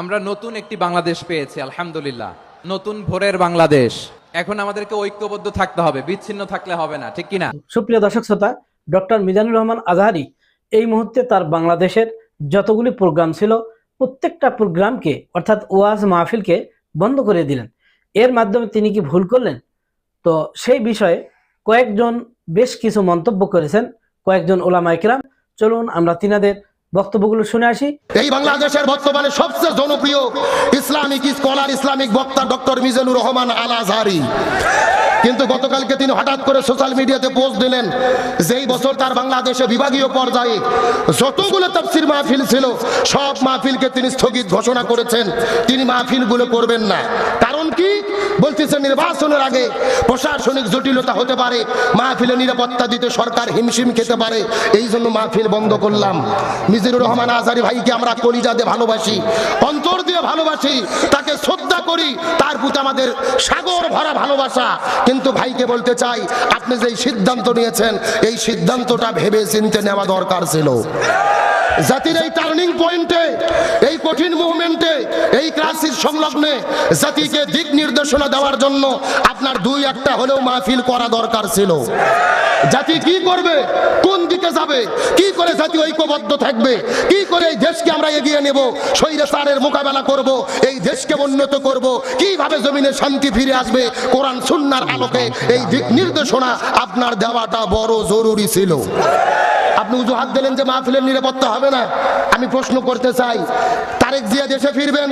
আমরা নতুন একটি বাংলাদেশ পেয়েছি, আলহামদুলিল্লাহ। নতুন ভোরের বাংলাদেশ। এখন আমাদেরকে ঐক্যবদ্ধ থাকতে হবে, বিচ্ছিন্ন থাকলে হবে না, ঠিক কিনা? সুপ্রিয় দর্শক শ্রোতা, ডক্টর মিজানুর রহমান আজহারি এই মুহূর্তে তার বাংলাদেশের যতগুলি প্রোগ্রাম ছিল, প্রত্যেকটা প্রোগ্রামকে, অর্থাৎ ওয়াজ মাহফিলকে বন্ধ করে দিলেন। এর মাধ্যমে তিনি কি ভুল করলেন? তো সেই বিষয়ে কয়েকজন বেশ কিছু মন্তব্য করেছেন, কয়েকজন ওলামা ইকরাম চলুন আমরা তিনাদের বক্তব্যগুলো শুনে আসি। এই বাংলাদেশের বর্তমানে সবচেয়ে জনপ্রিয় ইসলামিক স্কলার, ইসলামিক বক্তা ডক্টর মিজানুর রহমান আল আজহারি কিন্তু গতকালকে তিনি হঠাৎ করে সোশ্যাল মিডিয়াতে পোস্ট দিলেন যেই বছর তার বাংলাদেশে বিভাগীয় পর্যায়ে যতগুলো তফসির মাহফিল ছিল, সব মাহফিলকে তিনি স্থগিত ঘোষণা করেছেন। তিনি মাহফিলগুলো করবেন না। কারণ কি? বলতেছে, নির্বাচনের আগে প্রশাসনিক জটিলতা হতে পারে, মাহফিলে নিরাপত্তা দিতে সরকার হিমশিম খেতে পারে, এই জন্য মাহফিল বন্ধ করলাম। মিজিরুর রহমান আজারি ভাইকে আমরা কলিজা দিয়ে ভালোবাসি, অন্তর দিয়ে ভালোবাসি, তাকে শ্রদ্ধা করি, তার প্রতি আমাদের সাগর ভরা ভালোবাসা। কিন্তু ভাইকে বলতে চাই, আপনি যে সিদ্ধান্ত নিয়েছেন, এই সিদ্ধান্তটা ভেবে চিনতে নেওয়া দরকার ছিল। জাতির এই টার্নিং পয়েন্টে এই কঠিন মুভমেন্টে এই ক্রাইসিস সংলগ্নে জাতিকে দিক নির্দেশনা দেওয়ার জন্য আপনার দুই একটা হলেও মাহফিল করা দরকার ছিল। জাতি কি করবে? কোন দিকে যাবে? কি করে জাতি ঐক্যবদ্ধ থাকবে? কি করে এই দেশকে আমরা এগিয়ে নেব? স্বৈরাচারের মোকাবেলা করব, এই দেশকে উন্নত করব, কীভাবে জমিনে শান্তি ফিরে আসবে? কোরআন সুন্নার আলোকে এই দিক নির্দেশনা আপনার দেওয়াটা বড় জরুরি ছিল। আপনি উজুহাত দিলেন যে মাহফিলের নিরাপত্তা হবে না। আমি প্রশ্ন করতে চাই, তারেক জিয়া দেশে ফিরবেন,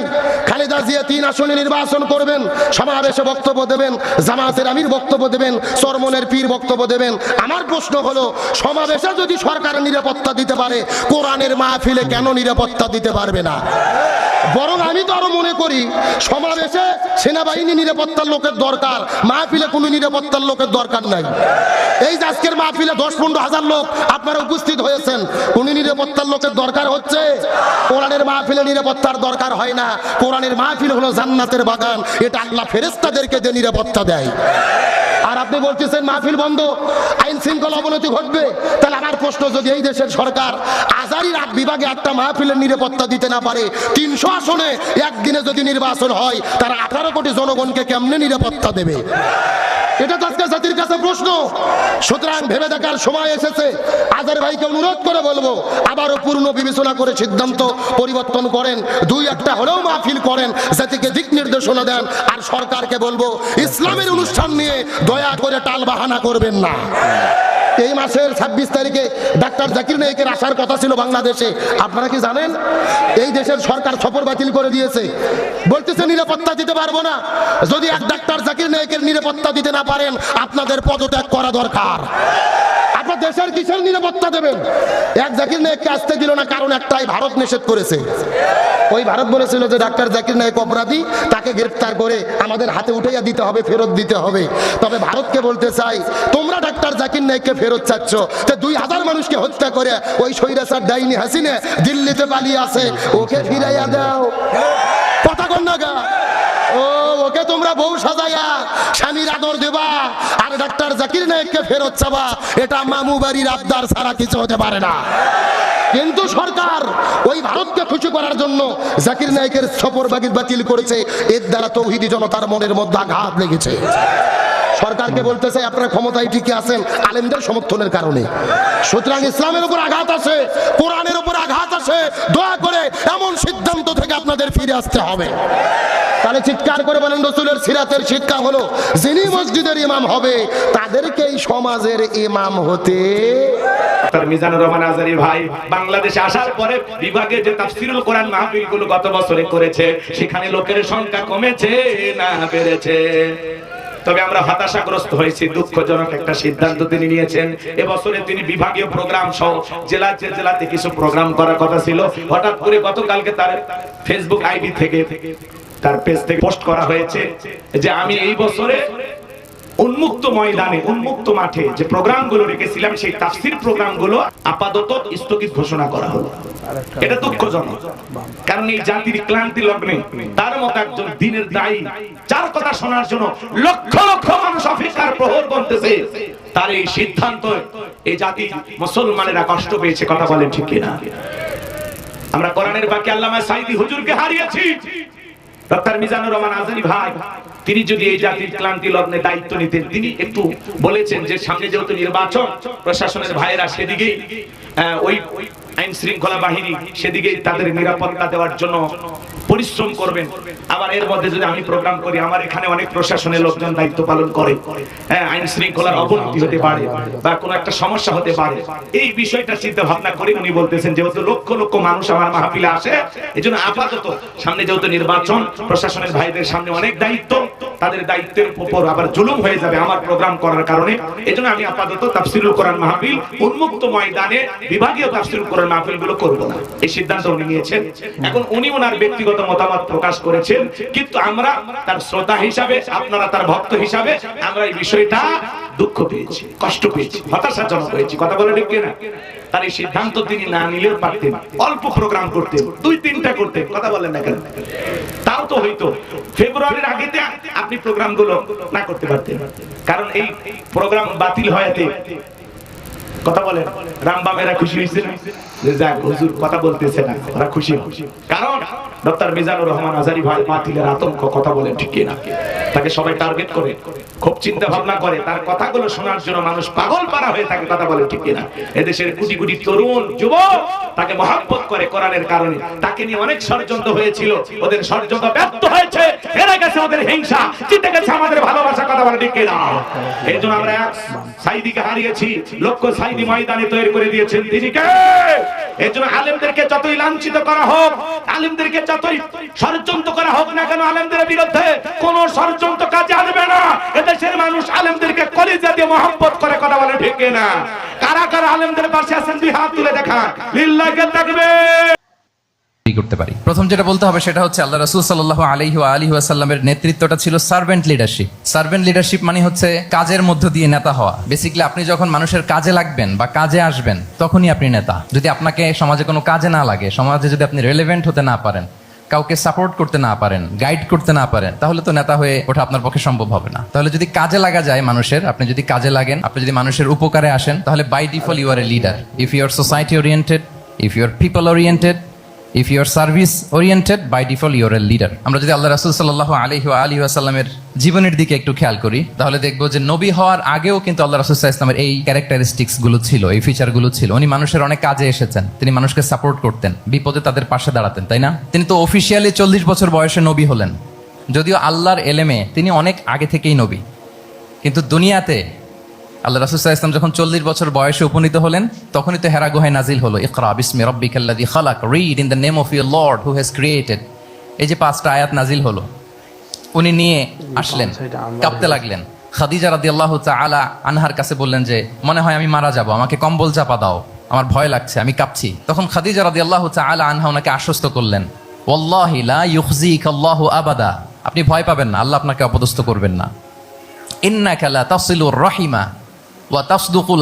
খালেদা জিয়া তিন আসনে নির্বাচন করবেন, সমাবেশে বক্তব্য দেবেন, জামাতের আমির বক্তব্য দেবেন, চরমনের পীর বক্তব্য দেবেন। আমার প্রশ্ন হলো, সমাবেশে যদি সরকার নিরাপত্তা দিতে পারে, কোরআনের মাহফিলে কেন নিরাপত্তা দিতে পারবে না? বরং আমি তো আরও মনে করি, সমাবেশে সেনাবাহিনী নিরাপত্তার লোকের দরকার, মাহফিলে কোনো নিরাপত্তার লোকের দরকার নাই। এই যে আজকের মাহফিলে দশ পনেরো হাজার লোক আপনারা উপস্থিত হয়েছেন, কোন নিরাপত্তার লোকের দরকার হচ্ছে? কোরআনের মাহফিলে নিরাপত্তার দরকার হয় না। কোরআনের মাহফিল হলো জান্নাতের বাগান, এটা আল্লাহ ফেরেস্তাদেরকে যে নিরাপত্তা দেয়। আপনি বলতেছেন মাহফিল বন্ধ, আইন শৃঙ্খলা অবনতি ঘটবে। তাহলে আমার প্রশ্ন, যদি এই দেশের সরকার আজারি রাত বিভাগে একটা মাহফিলের নিরাপত্তা দিতে না পারে, তিনশো আসনে একদিনে যদি নির্বাচন হয়, তারা আঠারো কোটি জনগণকে কেমনে নিরাপত্তা দেবে? এটা তো কাছে প্রশ্ন। সুতরাং ভেবে দেখার সময় এসেছে। অনুরোধ করে বলব, আবারও পূর্ণ বিবেচনা করে সিদ্ধান্ত পরিবর্তন করেন। দুই একটা হলেও করেন দিক নির্দেশনা দেন, আর সরকারকে বলব, ইসলামের অনুষ্ঠান নিয়ে দয়া করে টাল বাহানা করবেন না। এই মাসের ছাব্বিশ তারিখে ডাক্তার জাকির নায়কের আসার কথা ছিল বাংলাদেশে। আপনারা কি জানেন? এই দেশের সরকার সফর বাতিল করে দিয়েছে। বলতেছে, নিরাপত্তা দিতে পারব না। যদি এক ডাক্তার জাকির নায়কের নিরাপত্তা দিতে না পারেন, আপনাদের পদত্যাগ করা দরকার। আপনার দেশের কিসের নিরাপত্তা দেবেন? এক জাকির নায়ককে আসতে দিল না, কারণ একটাই ভারত নিষেধ করেছে। ওই ভারত বলেছিল যে, ডাক্তার জাকির নায়ক অপরাধী, তাকে গ্রেফতার করে আমাদের হাতে উঠাইয়া দিতে হবে, ফেরত দিতে হবে। তবে ভারতকে বলতে চাই, তোমরা ডাক্তার জাকির নায়ককে ফেরত চাচ্ছ, তো দুই হাজার মানুষকে হত্যা করে ওই সৈরাসার ডাইনি হাসিনে দিল্লিতে পালিয়ে আছে ওকে ফিরাইয়া দাও। কথা কন না গা? ও ওকে তোমরা বউ সাজাইয়া স্বামীর আদর দেবা, আর ডাক্তার জাকির নায়ককে ফেরত চাবা, এটা মামু বাড়ির আবদার ছাড়া কিছু হতে পারে না। কিন্তু সরকার ওই ভারতকে খুশি করার জন্য জাকির নায়কের সফর বাগির বাতিল করেছে, এর দ্বারা তৌহিদি জনতার মনের মধ্যে আঘাত লেগেছে। সরকারকে বলতে চাই, আপনার ক্ষমতায় ঠিকই আছেন, আলেমদের সমর্থনের কারণে। সুতরাং ইসলামের উপর আঘাত আছে, কোরআনের উপর আঘাত আছে, দয়া করে এমন সিদ্ধান্ত থেকে আপনাদের ফিরে আসতে হবে। তাহলে চিৎকার করে বলেন, রসুলের সিরাতের শিক্ষা হলো, যিনি মসজিদের ইমাম হবে, তাদেরকেই সমাজের ইমাম হতে তবে আমরা হয়েছি, দুঃখজনক একটা সিদ্ধান্ত তিনি নিয়েছেন। এবছরে তিনি বিভাগীয় প্রোগ্রাম সহ জেলা যে জেলাতে কিছু প্রোগ্রাম করার কথা ছিল, হঠাৎ করে গতকালকে তার ফেসবুক আইডি থেকে তার পেজ থেকে পোস্ট করা হয়েছে যে আমি এই বছরে উন্মুক্ত ময়দানে, উন্মুক্ত মাঠে যে প্রোগ্রামগুলো রেখেছিলাম, সেই তাফসির প্রোগ্রামগুলো আপাতত স্থগিত ঘোষণা করা হলো। এটা দুঃখজনক, কারণ এই জাতির ক্লান্তি লগ্নে তার মতো একজন দিনের দায়ী, যার কথা শোনার জন্য লক্ষ লক্ষ মানুষ অপেক্ষার প্রহর বলতেছে তার এই সিদ্ধান্ত এই জাতি মুসলমানেরা কষ্ট পেয়েছে, কথা বলেন ঠিক কিনা? আমরা কোরআনের বাকি আল্লামা সাইদি হুজুরকে হারিয়েছি। ডক্টর মিজানুর রহমান আজারি ভাই তিনি যদি এই জাতির ক্লান্তি লগ্নে দায়িত্ব নিতেন তিনি একটু বলেছেন যে সামনে যেহেতু নির্বাচন প্রশাসনের ভাইয়েরা সেদিকেই আহ, ওই আইন শৃঙ্খলা বাহিনী সেদিকে তাদের নিরাপত্তা দেওয়ার জন্য পরিশ্রম করবেন। আবার এর মধ্যে যদি আমি প্রোগ্রাম করি, আমার এখানে অনেক প্রশাসনের লোকজন দায়িত্ব পালন করে। হ্যাঁ আইন শৃঙ্খলার অবনতি হতে পারে বা কোনো একটা সমস্যা হতে পারে। এই বিষয়টা চিন্তা ভাবনা করে উনি বলতেছেন, যেহেতু লক্ষ লক্ষ মানুষ আমার মাহফিলে আসে এই জন্য আপাতত সামনে যেহেতু নির্বাচন, প্রশাসনের ভাইদের সামনে অনেক দায়িত্ব, তাদের দায়িত্বের উপর আবার জুলুম হয়ে যাবে আমার প্রোগ্রাম করার কারণে। এই জন্য আমি আপাতত তাফসিরুল কোরআন মাহফিল উন্মুক্ত ময়দানে বিভাগীয় তাফসিরুল কোরআন মাহফিলগুলো করব না। এই সিদ্ধান্ত উনি নিয়েছেন। এখন উনি ওনার ব্যক্তিগত মতামত প্রকাশ করেছেন। কিন্তু আমরা তার শ্রোতা হিসাবে, আপনারা তার ভক্ত হিসাবে, আমরা এই বিষয়টা দুঃখ পেয়েছি, কষ্ট পেয়েছি, হতাশাজনক হয়েছি। কথা বলে ঠিক না তার এই সিদ্ধান্ত তিনি না নিলেও পারতেন, অল্প প্রোগ্রাম করতেন, দুই তিনটা করতেন, কথা বলেন না কেন? তাও তো হইতো। ফেব্রুয়ারির আগেতে আপনি প্রোগ্রামগুলো না করতে পারতেন। কারণ এই প্রোগ্রাম বাতিল হয়েতে কথা বলেন। রামবামেরা খুশি হয়েছে যে যাক, হুজুর কথা বলতেছে না, ওরা খুশি কারণ ডক্টর মিজানুর রহমান আজারি ভাই বাতিলের আতঙ্ক, কথা বলেন ঠিক না তাকে সবাই টার্গেট করে, খুব চিন্তা ভাবনা করে, তার কথাগুলো শোনার জন্য মানুষ পাগল পারা হয়ে থাকে, কথা বলে ঠিক না এদেশের কোটি কোটি তরুণ, যুবক, তাকে মহাব্বত করে কোরআনের কারণে, তাকে নিয়ে অনেক ষড়যন্ত্র হয়েছিল, ওদের ষড়যন্ত্র ব্যর্থ হয়েছে। হেরে গেছে ওদের হিংসা, জিতে গেছে আমাদের ভালোবাসা, কথা বলে ঠিক না এই জন্য আমরা এক সাইদিকে হারিয়েছি, লক্ষ্য সাইদি ময়দানে তৈরি করে দিয়েছেন তিনি কে? এই জন্য আলেমদেরকে যতই লাঞ্ছিত করা হোক, আলেমদেরকে যতই ষড়যন্ত্র করা হোক না কেন, আলেমদের বিরুদ্ধে কোন ষড়যন্ত্র কাজে আসবে না। এদেশের মানুষ আলেমদেরকে কলিজা দিয়ে মহব্বত করে কথা বলে ঠিক না কারা কারা আলেমদের পাশে আছেন, দুই হাত তুলে দেখা লিল্লাহকে থাকবে করতে পারি। প্রথম যেটা বলতে হবে সেটা হচ্ছে আল্লাহ রাসুল সাল্লাহ আলহি আলহি আসাল্লামের নেতৃত্বটা ছিল সার্ভেন্ট লিডারশিপ সার্ভেন্ট লিডারশিপ মানে হচ্ছে কাজের মধ্য দিয়ে নেতা হওয়া। বেসিক্যালি আপনি যখন মানুষের কাজে লাগবেন বা কাজে আসবেন, তখনই আপনি নেতা। যদি আপনাকে সমাজে কোনো কাজে না লাগে, সমাজে যদি আপনি রেলেভেন্ট হতে না পারেন, কাউকে সাপোর্ট করতে না পারেন গাইড করতে না পারেন, তাহলে তো নেতা হয়ে ওঠা আপনার পক্ষে সম্ভব হবে না। তাহলে যদি কাজে লাগা যায় মানুষের, আপনি যদি কাজে লাগেন, আপনি যদি মানুষের উপকারে আসেন, তাহলে by default you are a leader if you are society oriented if you are people oriented if you are service oriented by default you're a leader আমরা যদি আল্লাহ রাসুল সাল্লাহ আলহি আলী আসাল্লামের জীবনের দিকে একটু খেয়াল করি, তাহলে দেখব যে নবী হওয়ার আগেও কিন্তু আল্লাহ রাসুল ইসলামের এই ক্যারেক্টারিস্টিক্সগুলো ছিল, এই ফিচারগুলো ছিল। উনি মানুষের অনেক কাজে এসেছেন। তিনি মানুষকে সাপোর্ট করতেন, বিপদে তাদের পাশে দাঁড়াতেন, তাই না? তিনি তো অফিসিয়ালি চল্লিশ বছর বয়সে নবী হলেন। যদিও আল্লাহর এলেমে তিনি অনেক আগে থেকেই নবী। কিন্তু দুনিয়াতে আল্লাহ রাসুল্লাহ ইসলাম যখন চল্লিশ বছর বয়সে উপনীত হলেন, তখনই তো হেরা গুহায় নাজিল হলো, ইকরা বিসমি রব্বিক আল্লাযী খালাক read in the name of your lord who has created এই যে পাঁচটা আয়াত নাজিল হলো, উনি নিয়ে আসলেন, কাঁপতে লাগলেন। খাদিজা রাদিয়াল্লাহু তাআলা আনহার কাছে বললেন যে, মনে হয় আমি মারা যাব, আমাকে কম্বল চাপা দাও, আমার ভয় লাগছে, আমি কাঁপছি। তখন খাদিজা রাদিয়াল্লাহু তাআলা আনহা ওনাকে আশ্বস্ত করলেন, ওয়াল্লাহি লা ইউখজিকা আল্লাহু আবাদা। আপনি ভয় পাবেন না, আল্লাহ আপনাকে অপদস্থ করবেন না। ইন্নাকা লা তাসিলুর রহিমা। ওয়া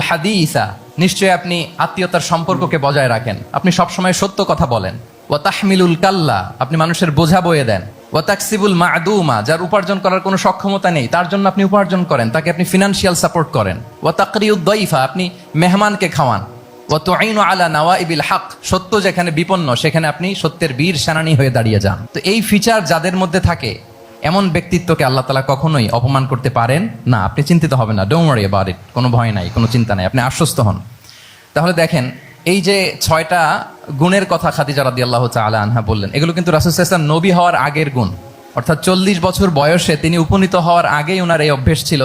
হাদিসা, নিশ্চয়ই আপনি আত্মীয়তার সম্পর্ককে বজায় রাখেন। আপনি সবসময় সত্য কথা বলেন। ওয়া তাহমিলুল কাল্লা, আপনি মানুষের বোঝা বয়ে দেন। ওয়া তাকসিবুল মাদুমা, যার উপার্জন করার কোনো সক্ষমতা নেই, তার জন্য আপনি উপার্জন করেন, তাকে আপনি ফিনান্সিয়াল সাপোর্ট করেন। ওয়া তাকরিউদ দইফা আপনি মেহমানকে খাওয়ান। ও ওয়া তুঈনু আলা নাওয়া ইবিল হক, সত্য যেখানে বিপন্ন, সেখানে আপনি সত্যের বীর সেনানী হয়ে দাঁড়িয়ে যান। তো এই ফিচার যাদের মধ্যে থাকে এমন ব্যক্তিত্বকে আল্লাহ তালা কখনোই অপমান করতে পারেন না। আপনি চিন্তিত হবেন না। ডোম ওয়ারি অ্যাবাউট ইট কোনো ভয় নাই, কোনো চিন্তা নাই। আপনি আশ্বস্ত হন। তাহলে দেখেন, এই যে ছয়টা গুণের কথা খাদিজা রাদি আল্লাহ তালা আনহা বললেন, এগুলো কিন্তু রাসুল ইসলাম নবী হওয়ার আগের গুণ। অর্থাৎ চল্লিশ বছর বয়সে তিনি উপনীত হওয়ার আগেই ওনার এই অভ্যেস ছিল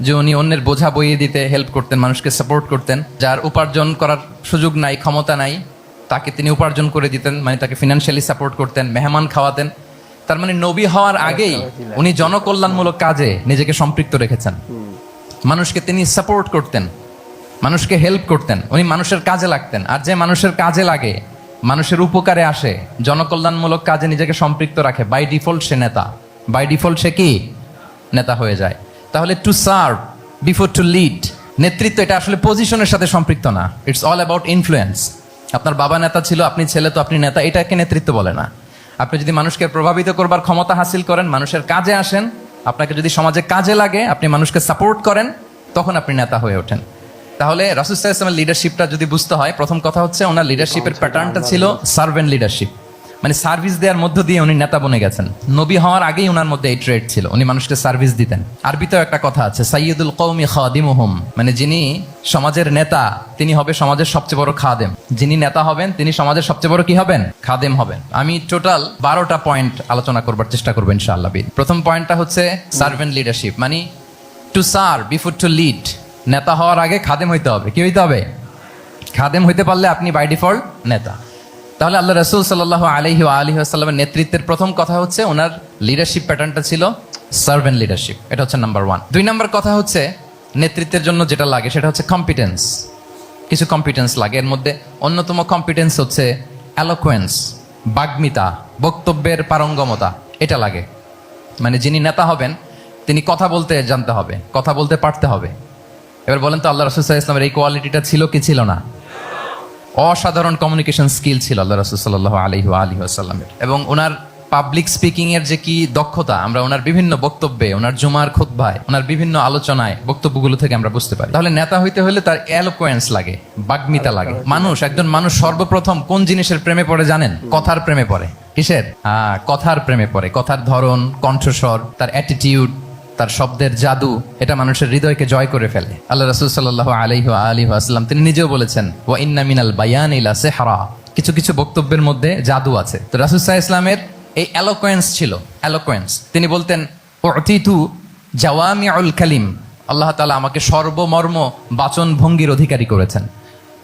যে উনি অন্যের বোঝা বইয়ে দিতে হেল্প করতেন, মানুষকে সাপোর্ট করতেন। যার উপার্জন করার সুযোগ নাই, ক্ষমতা নাই, তাকে তিনি উপার্জন করে দিতেন মানে তাকে ফিনান্সিয়ালি সাপোর্ট করতেন, মেহমান খাওয়াতেন। তার মানে নবী হওয়ার আগেই উনি জনকল্যাণমূলক কাজে নিজেকে সম্পৃক্ত রেখেছেন। মানুষকে তিনি সাপোর্ট করতেন মানুষকে হেল্প করতেন উনি মানুষের কাজে লাগতেন। আর যে মানুষের কাজে লাগে মানুষের উপকারে আসে জনকল্যাণমূলক কাজে নিজেকে সম্পৃক্ত রাখে বাই ডিফল্ট সে নেতা। বাই ডিফল্ট সে কি? নেতা হয়ে যায়। তাহলে to serve before to lead নেতৃত্ব এটা আসলে পজিশনের সাথে সম্পৃক্ত না। ইটস অল অ্যাবাউট ইনফ্লুয়েন্স আপনার বাবা নেতা ছিল আপনি ছেলে তো আপনি নেতা এটাকে নেতৃত্ব বলে না। আপনি যদি মানুষকে প্রভাবিত করবার ক্ষমতা হাসিল করেন মানুষের কাজে আসেন আপনাকে যদি সমাজে কাজে লাগে আপনি মানুষকে সাপোর্ট করেন তখন আপনি নেতা হয়ে ওঠেন। তাহলে রাসুসাহ ইসলামের লিডারশিপটা যদি বুঝতে হয় প্রথম কথা হচ্ছে ওনার লিডারশিপের প্যাটার্নটা ছিল সার্ভেন্ট লিডারশিপ মানে সার্ভিস দেওয়ার মধ্য দিয়ে উনি নেতা বনে গেছেন। নবী হওয়ার আগেই ওনার মধ্যে এই ট্রেড ছিল। উনি মানুষকে সার্ভিস দিতেন। আরবিতেও একটা কথা আছে সাইয়দুল কৌমি খাদিম খাদিমুহুম। মানে যিনি সমাজের নেতা, তিনি হবে সমাজের সবচেয়ে বড় খাদেম। যিনি নেতা হবেন, তিনি সমাজের সবচেয়ে বড় কি হবেন? খাদেম হবেন। আমি টোটাল বারোটা পয়েন্ট আলোচনা করবার চেষ্টা করব ইনশাআল্লাহ। প্রথম পয়েন্টটা হচ্ছে সার্ভেন্ট লিডারশিপ মানে to serve before to lead নেতা হওয়ার আগে খাদেম হইতে হবে। কি হইতে হবে? খাদেম হইতে পারলে আপনি বাই ডিফল্ট নেতা। তাহলে আল্লাহ রসুল সাল্লাহ আলহি আলহি আসাল্লামের নেতৃত্বের প্রথম কথা হচ্ছে ওনার লিডারশিপ প্যাটার্নটা ছিল সার্ভেন্ট লিডারশিপ এটা হচ্ছে নাম্বার ওয়ান দুই নাম্বার কথা হচ্ছে নেতৃত্বের জন্য যেটা লাগে সেটা হচ্ছে কম্পিটেন্স কিছু কম্পিটেন্স লাগে। এর মধ্যে অন্যতম কম্পিটেন্স হচ্ছে অ্যালোকোয়েন্স বাগ্মিতা, বক্তব্যের পারঙ্গমতা। এটা লাগে। মানে যিনি নেতা হবেন, তিনি কথা বলতে জানতে হবে, কথা বলতে পারতে হবে। এবার বলেন তো আল্লাহ রসুল্লাহ ইসলামের এই কোয়ালিটিটা ছিল কি ছিল না? অসাধারণ কমিউনিকেশন স্কিল ছিল আল্লাহ রসুল সাল্লাহ আলহি আসাল্লামের এবং ওনার পাবলিক স্পিকিং এর যে কি দক্ষতা, আমরা ওনার বিভিন্ন বক্তব্যে, ওনার জুমার খোদ্ভায় ওনার বিভিন্ন আলোচনায় বক্তব্যগুলো থেকে আমরা বুঝতে পারি। তাহলে নেতা হইতে হলে তার অ্যালোকোয়েন্স লাগে, বাগ্মিতা লাগে। মানুষ, একজন মানুষ সর্বপ্রথম কোন জিনিসের প্রেমে পড়ে জানেন? কথার প্রেমে পড়ে। কিসের? কথার প্রেমে পড়ে। কথার ধরন, কণ্ঠস্বর, তার অ্যাটিটিউড তার শব্দের জাদু এটা মানুষের হৃদয়কে জয় করে ফেলে। আল্লাহ রসুল সাল্লাহ আলহি আলী আসলাম তিনি নিজেও বলেছেন ও ইন্না মিনাল বায়ান ইলা সেহারা। কিছু কিছু বক্তব্যের মধ্যে জাদু আছে। তো রাসুল সাহা ইসলামের এই অ্যালোকোয়েন্স ছিল অ্যালোকোয়েন্স তিনি বলতেন অতিতু জাওয়ামিউল কালিম। আল্লাহ তালা আমাকে সর্বমর্ম বাচন ভঙ্গির অধিকারী করেছেন।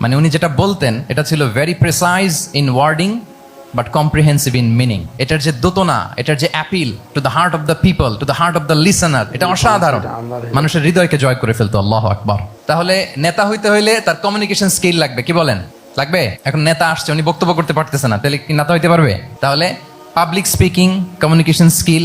মানে উনি যেটা বলতেন, এটা ছিল very precise in wording but comprehensive in meaning এটার যে দোতনা, এটার যে appeal to the heart of the people to the heart of the listener এটা অসাধারণ। মানুষের হৃদয়কে জয় করে ফেলতো, আল্লাহ আকবার। তাহলে নেতা হইতে হইলে তার কমিউনিকেশন স্কিল লাগবে, কি বলেন? লাগবে? এখন নেতা আসছে, উনি বক্তব্য করতে পারতেছে না, তাহলে কি নেতা হইতে পারবে? তাহলে পাবলিক স্পিকিং কমিউনিকেশন স্কিল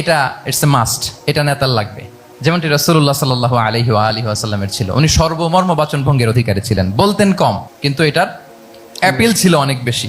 এটা ইটস এ মাস্ট এটা নেতার লাগবে। যেমনটি রসুল্লাহ সাল্লাহ আলহি আলহি আসাল্লামের ছিল। উনি সর্বমর্ম বাচন ভঙ্গের অধিকারী ছিলেন। বলতেন কম, কিন্তু এটার অ্যাপিল ছিল অনেক বেশি।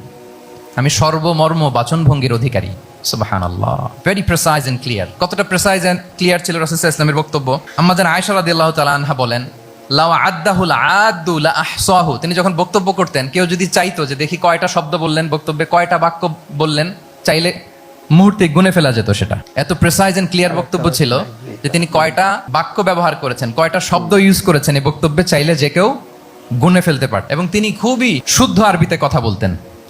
আমি সর্বমর্ম বাচনভঙ্গির অধিকারী। সুবাহান আল্লাহ ভেরি প্রেসাইজ এন্ড ক্লিয়ার কতটা প্রেসাইজ এন্ড ক্লিয়ার ছিল রসুল ইসলামের বক্তব্য? আমাদের আয়সা রাদিয়াল্লাহ তাআলা আনহা বলেন লাও আদ্দাহুল আদু লা আহসাহু তিনি যখন বক্তব্য করতেন, কেউ যদি চাইতো যে দেখি কয়টা শব্দ বললেন, বক্তব্যে কয়টা বাক্য বললেন, চাইলে মুহূর্তে গুনে ফেলা যেত সেটা। এত প্রেসাইজ এন্ড ক্লিয়ার বক্তব্য ছিল যে তিনি কয়টা বাক্য ব্যবহার করেছেন, কয়টা শব্দ ইউজ করেছেন এই বক্তব্যে চাইলে যে কেউ গুনে ফেলতে পারত। এবং তিনি খুবই শুদ্ধ আরবিতে কথা বলতেন।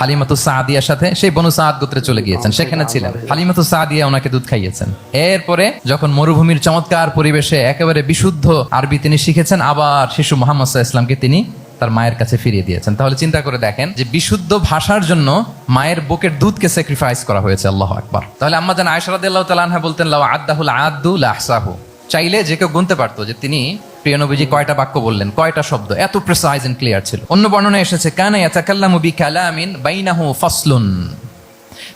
হালিমাতু সাদিয়ার সাথে সেই বনু সাদ গোত্রে চলে গিয়েছেন সেখানে ছিলেন। হালিমাতু সাদিয়া ওনাকে দুধ খাইয়েছেন। এরপরে যখন মরুভূমির চমৎকার পরিবেশে একেবারে বিশুদ্ধ আরবি তিনি শিখেছেন আবার শিশু মোহাম্মদ ইসলামকে তিনি তার মায়ের কাছে ফিরিয়ে দিয়েছেন। তাহলে চিন্তা করে দেখেন যে বিশুদ্ধ ভাষার জন্য মায়ের বুকের দুধকে স্যাক্রিফাইস করা হয়েছে আল্লাহ আকবার। তাহলে আম্মা জান আয়সা রাদিয়াল্লাহু বলতেন লাও আদাহুল আদু লা আহসাহু চাইলে যে কেউ গুনতে পারতো যে তিনি প্রিয় নবীজি, কয়টা বাক্য বললেন? কয়টা শব্দ? এত প্রেসাইজ এন্ড ক্লিয়ার ছিল। অন্য বর্ণনা এসেছে, কানা ইয়াতাকাল্লামু বিকালামিন বাইনাহু ফাসলুন।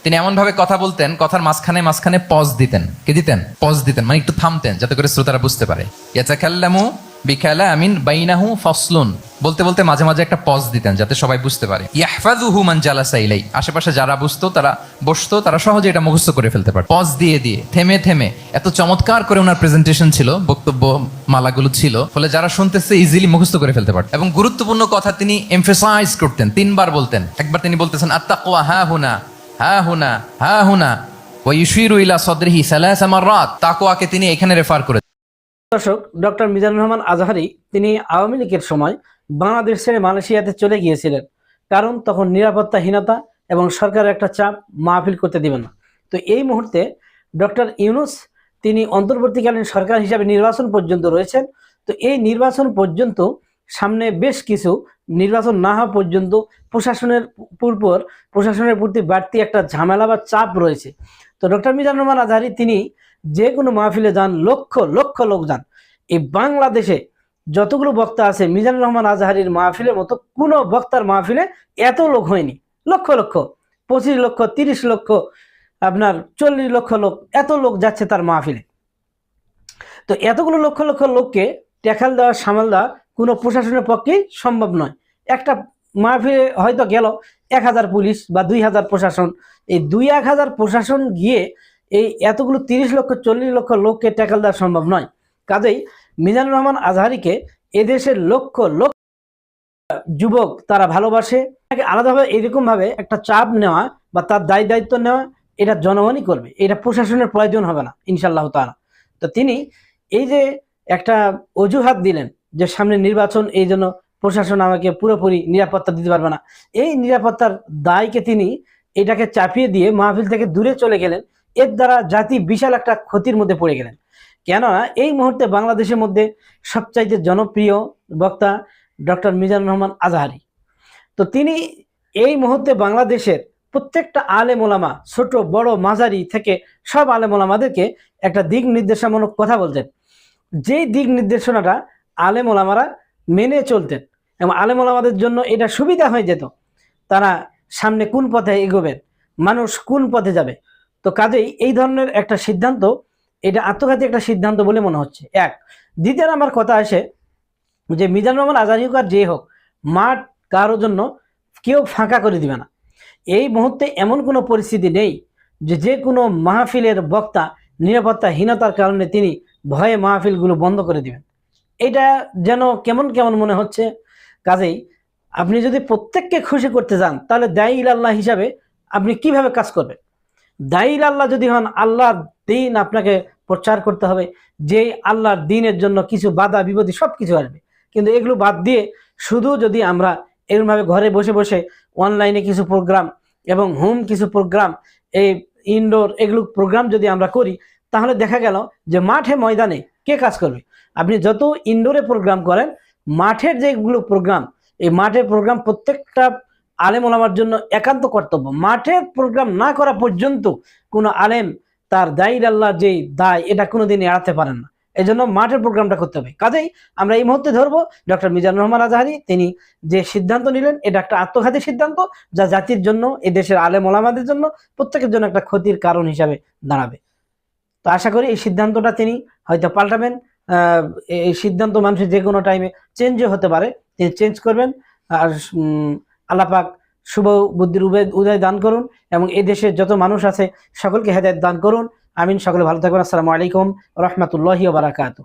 তিনি এমন ভাবে কথা বলতেন, কথার মাঝখানে মাঝখানে পজ দিতেন। কি দিতেন? পজ দিতেন মানে একটু থামতেন, যাতে করে শ্রোতারা বুঝতে পারে। ইয়াতাকাল্লামু বিকালা আমিন বাইনাহু ফসলুন। বলতে বলতে মাঝে মাঝে একটা পজ দিতেন যাতে সবাই বুঝতে পারে। ইয়াহফাজুহু মান জালাসা ইলাই আশেপাশে যারা বুঝতো, তারা বসতো, তারা সহজে এটা মুখস্থ করে ফেলতে পারে পজ দিয়ে দিয়ে, থেমে থেমে, এত চমৎকার করে ওনার প্রেজেন্টেশন ছিল, বক্তব্য মালাগুলো ছিল, ফলে যারা শুনতেছে ইজিলি মুখস্থ করে ফেলতে পারত। এবং গুরুত্বপূর্ণ কথা তিনি এমফেসাইজ করতেন, তিনবার বলতেন। একবার তিনি বলতেছেন, আত্তাকওয়া, হা হুনা হা হুনা হা হুনা, ওয়া ইউশিরু ইলা সদরিহি সালাসা মাররাত। তাকওয়াকে তিনি এখানে রেফার করে দর্শক, ডক্টর মিজানুর রহমান আজহারি, তিনি আওয়ামী লীগের সময় বাংলাদেশ ছেড়ে মালয়েশিয়াতে চলে গিয়েছিলেন। কারণ তখন নিরাপত্তাহীনতা এবং সরকারের একটা চাপ মাহফিল করতে দিবেন না। তো এই মুহূর্তে ডক্টর ইউনুস, তিনি অন্তর্বর্তীকালীন সরকার হিসাবে নির্বাচন পর্যন্ত রয়েছেন। তো এই নির্বাচন পর্যন্ত সামনে বেশ কিছু নির্বাচন না হওয়া পর্যন্ত প্রশাসনের পূর্বর প্রশাসনের প্রতি বাড়তি একটা ঝামেলা বা চাপ রয়েছে। তো ডক্টর মিজানুর রহমান আজহারি, তিনি যে কোনো মাহফিলে যান, লক্ষ লক্ষ লোক যান। এই বাংলাদেশে যতগুলো বক্তা আছে, মিজানুর রহমান আজহারির মাহফিলের মতো কোনো বক্তার মাহফিলে এত লোক হয়নি। লক্ষ লক্ষ, পঁচিশ লক্ষ, তিরিশ লক্ষ, আপনার চল্লিশ লক্ষ লোক, এত লোক যাচ্ছে তার মাহফিলে। তো এতগুলো লক্ষ লক্ষ লোককে টেকাল দেওয়া, সামাল দেওয়া কোনো প্রশাসনের পক্ষেই সম্ভব নয়। একটা মাহফিলে হয়তো গেল এক হাজার পুলিশ বা দুই হাজার প্রশাসন। এই দুই এক হাজার প্রশাসন গিয়ে এই এতগুলো তিরিশ লক্ষ, চল্লিশ লক্ষ লোককে ট্যাকল দেওয়া সম্ভব নয়। কাজেই মিজানুর রহমান আজহারিকে এদেশের লক্ষ লক্ষ যুবক তারা ভালোবাসে। তাকে আলাদাভাবে এরকমভাবে একটা চাপ নেওয়া বা তার দায় দায়িত্ব নেওয়া, এটা জনগণই করবে। এটা প্রশাসনের প্রয়োজন হবে না ইনশাল্লাহ তারা তো তিনি এই যে একটা অজুহাত দিলেন যে সামনে নির্বাচন, এই জন্য প্রশাসন আমাকে পুরোপুরি নিরাপত্তা দিতে পারবে না। এই নিরাপত্তার দায়কে তিনি এটাকে চাপিয়ে দিয়ে মাহফিল থেকে দূরে চলে গেলেন। এর দ্বারা জাতি বিশাল একটা ক্ষতির মধ্যে পড়ে গেলেন। কেননা এই মুহূর্তে বাংলাদেশের মধ্যে সবচাইতে জনপ্রিয় বক্তা ডক্টর মিজানুর রহমান আজহারি। তো তিনি এই মুহূর্তে বাংলাদেশের প্রত্যেকটা আলেম ওলামা, ছোট, বড়, মাঝারি থেকে সব আলেম ওলামাদেরকে একটা দিক নির্দেশনামূলক কথা বলতেন। যেই দিক নির্দেশনাটা আলেম ওলামারা মেনে চলতেন এবং আলেম ওলামাদের জন্য এটা সুবিধা হয়ে যেত, তারা সামনে কোন পথে এগোবেন, মানুষ কোন পথে যাবে তো কাজেই এই ধরনের একটা সিদ্ধান্ত, এটা আত্মঘাতী একটা সিদ্ধান্ত বলে মনে হচ্ছে। এক, দ্বিতীয় আমার কথা আসে যে মিজান রহমান আজারি হোক আর যে হোক, মাঠ কারোর জন্য কেউ ফাঁকা করে দিবে না। এই মুহূর্তে এমন কোনো পরিস্থিতি নেই যে যে কোনো মাহফিলের বক্তা নিরাপত্তাহীনতার কারণে তিনি ভয়ে মাহফিলগুলো বন্ধ করে দিবেন। এটা যেন কেমন কেমন মনে হচ্ছে? কাজেই আপনি যদি প্রত্যেককে খুশি করতে যান, তাহলে দায়ী আল্লাহ হিসাবে আপনি কীভাবে কাজ করবেন? দায়ী আল্লাহ যদি হন, আল্লাহর দিন আপনাকে প্রচার করতে হবে। যে আল্লাহর দিনের জন্য কিছু বাধা, বিপত্তি সব কিছু আসবে। কিন্তু এগুলো বাদ দিয়ে শুধু যদি আমরা এরকমভাবে ঘরে বসে বসে অনলাইনে কিছু প্রোগ্রাম এবং হোম কিছু প্রোগ্রাম এই ইনডোর এগুলো প্রোগ্রাম যদি আমরা করি, তাহলে দেখা গেল যে মাঠে ময়দানে কে কাজ করবে? আপনি যত ইনডোরে প্রোগ্রাম করেন, মাঠের যেগুলো প্রোগ্রাম এই মাঠের প্রোগ্রাম প্রত্যেকটা আলেম ওলামার জন্য একান্ত কর্তব্য। মাঠের প্রোগ্রাম না করা পর্যন্ত কোনো আলেম তার দায়ীর আল্লাহর যে দায়, এটা কোনো কোনোদিন এড়াতে পারেন না। এই জন্য মাঠের প্রোগ্রামটা করতে হবে। কাজেই আমরা এই মুহূর্তে ধরবো ডক্টর মিজানুর রহমান আজহারি। তিনি যে সিদ্ধান্ত নিলেন, এটা একটা আত্মঘাতী সিদ্ধান্ত যা জাতির জন্য এ দেশের আলেম ওলামাদের জন্য প্রত্যেকের জন্য একটা ক্ষতির কারণ হিসাবে দাঁড়াবে। তো আশা করি এই সিদ্ধান্তটা তিনি হয়তো পাল্টাবেন। এই সিদ্ধান্ত মানুষের যে কোনো টাইমে চেঞ্জও হতে পারে। তিনি চেঞ্জ করবেন। আর আল্লাপাক শুভ বুদ্ধির উদয় উদয় দান করুন এবং এই দেশের যত মানুষ আছে সকলকে হেদায়ত দান করুন। আমিন, সকলে ভালো থাকবেন আসসালামু আলাইকুম রহমতুল্লাহি বারাকাতু